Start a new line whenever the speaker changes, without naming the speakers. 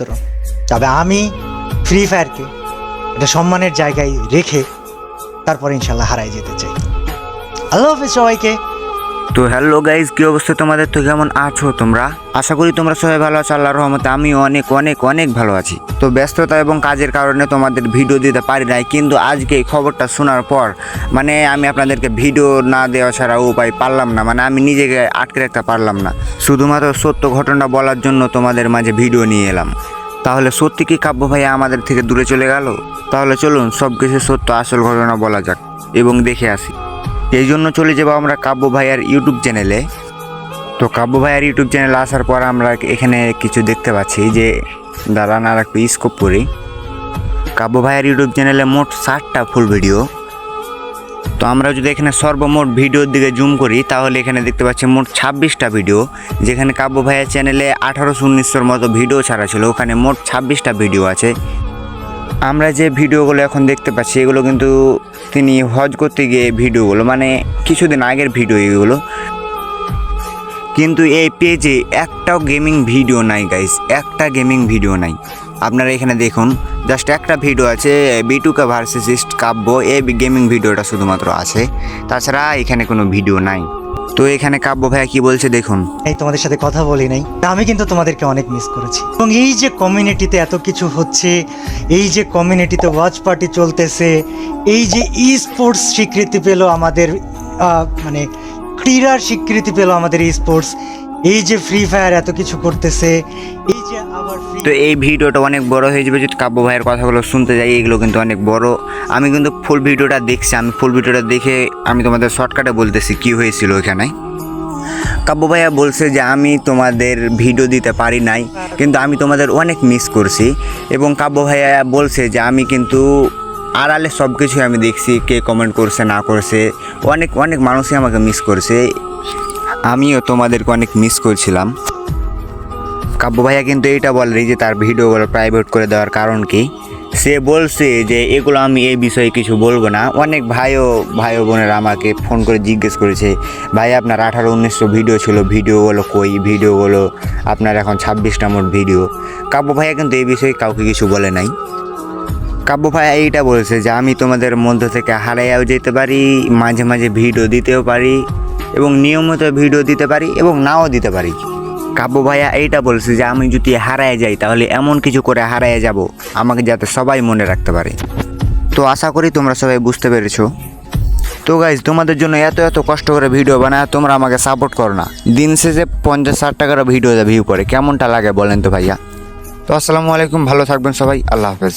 মাত্র তবে আমি ফ্রি ফায়ারকে এটা সম্মানের জায়গায় রেখে তারপর ইনশাল্লাহ হারাই যেতে চাই। আল্লাহ হাফিজ সবাইকে।
তো হ্যালো গাইজ কি অবস্থা তোমাদের? তো কেমন আছো তোমরা? আশা করি তোমরা সবাই ভালো আছো, আল্লাহর রহমতে আমি অনেক অনেক অনেক ভালো আছি। তো ব্যস্ততা এবং কাজের কারণে তোমাদের ভিডিও দিতে পারি নাই, কিন্তু আজকে এই খবরটা শোনার পর মানে আমি আপনাদেরকে ভিডিও না দেওয়া ছাড়া উপায় পারলাম না মানে আমি নিজেকে আটকে রাখতে পারলাম না। শুধুমাত্র সত্য ঘটনা বলার জন্য তোমাদের মাঝে ভিডিও নিয়ে এলাম। তাহলে সত্যি কি কাব্য ভাইয়া আমাদের থেকে দূরে চলে গেল? তাহলে চলুন সব কিছু সত্য, আসল ঘটনা বলা যাক, এবং দেখে আসি। এই জন্য চলে যাব আমরা কাব্য ভাইয়ার ইউটিউব চ্যানেলে তো কাব্য ভাইয়ার ইউটিউব চ্যানেলে আসার পর আমরা এখানে কিছু দেখতে পাচ্ছি যে, দাঁড়ান আর একটু স্কোপ করি। কাব্য ভাইয়ার ইউটিউব চ্যানেলে মোট ষাটটা ফুল ভিডিও তো আমরা যদি এখানে সর্বমোট ভিডিওর দিকে জুম করি, তাহলে এখানে দেখতে পাচ্ছি মোট ছাব্বিশটা ভিডিও যেখানে কাব্য ভাইয়ার চ্যানেলে আঠারোশো উনিশশোর মতো ভিডিও ছাড়া ছিল, ওখানে মোট ছাব্বিশটা ভিডিও আছে। আমরা যে ভিডিওগুলো এখন দেখতে পাচ্ছি, এগুলো কিন্তু তিনি হজ করতে গিয়ে ভিডিওগুলো মানে কিছুদিন আগের ভিডিও এগুলো। কিন্তু এই পেজে একটাও গেমিং ভিডিও নাই গাইস একটা গেমিং ভিডিও নাই। আপনারা এখানে দেখুন জাস্ট একটা ভিডিও আছে বিটুকা ভার্সেস কাব্য, এই গেমিং ভিডিওটা শুধুমাত্র আছে। তাছাড়া এখানে কোনো ভিডিও নাই। তো এখানে কাব্য ভাইয়া কি বলছে দেখুন।
এই তোমাদের সাথে কথা বলি নাই। আমি কিন্তু তোমাদেরকে অনেক মিস করেছি। এবং এই যে কমিউনিটিতে এত কিছু হচ্ছে, এই যে কমিউনিটিতে ওয়াচ পার্টি চলতেছে, এই যে ই স্পোর্টস স্বীকৃতি পেল আমাদের মানে ক্রীড়ার স্বীকৃতি পেল আমাদের ই স্পোর্টস এই যে ফ্রি ফায়ার এত কিছু করতেছে, এই যে আবার
তো এই ভিডিওটা অনেক বড় হয়ে যাবে, যদি কাব্য ভাইয়ের কথাগুলো শুনতে যাই, এগুলো কিন্তু অনেক বড়। আমি কিন্তু ফুল ভিডিওটা দেখছি, আমি ফুল ভিডিওটা দেখে আমি তোমাদের শর্টকাটে বলতেছি কি হয়েছিল এখানে কাব্য ভাইয়া বলছে যে, আমি তোমাদের ভিডিও দিতে পারি নাই, কিন্তু আমি তোমাদের অনেক মিস করছি। এবং কাব্য ভাইয়া বলছে যে, আমি কিন্তু আড়ালে সব কিছুই আমি দেখছি, কে কমেন্ট করছে, না করছে। অনেক অনেক মানুষই আমাকে মিস করছে। আমিও তোমাদেরকে অনেক মিস করছিলাম। কাব্য ভাইয়া কিন্তু এইটা বলে যে তার ভিডিওগুলো প্রাইভেট করে দেওয়ার কারণ কি। সে বলছে যে এগুলো আমি এই বিষয়ে কিছু বলব না। অনেক ভাইও, ভাই বোনেরা আমাকে ফোন করে জিজ্ঞেস করেছে, ভাই, আপনার আঠারো, উনিশশো ভিডিও ছিল, ভিডিওগুলো কই? ভিডিওগুলো আপনার এখন ছাব্বিশটা মোট ভিডিও কাব্য ভাইয়া কিন্তু এই বিষয়ে কাউকে কিছু বলে নাই। কাব্য ভাইয়া এইটা বলেছে যে, আমি তোমাদের মধ্য থেকে হারাইয়াও যেতে পারি, মাঝে মাঝে ভিডিও দিতেও পারি এবং নিয়মিত ভিডিও দিতে পারি এবং নাও দিতে পারি। কাব্য ভাইয়া এইটা বলছে যে, আমি যদি হারায় যাই, তাহলে এমন কিছু করে হারায় যাব, আমাকে যাতে সবাই মনে রাখতে পারে। তো আশা করি তোমরা সবাই বুঝতে পেরেছ। তো গাইজ তোমাদের জন্য এত এত কষ্ট করে ভিডিও বানায়, তোমরা আমাকে সাপোর্ট করো না। দিন শেষে পঞ্চাশ ষাট টাকার ভিডিও ভিউ করে। কেমনটা লাগে বলেন তো ভাইয়া। তো আসসালামু আলাইকুম, ভালো থাকবেন সবাই, আল্লাহ হাফেজ।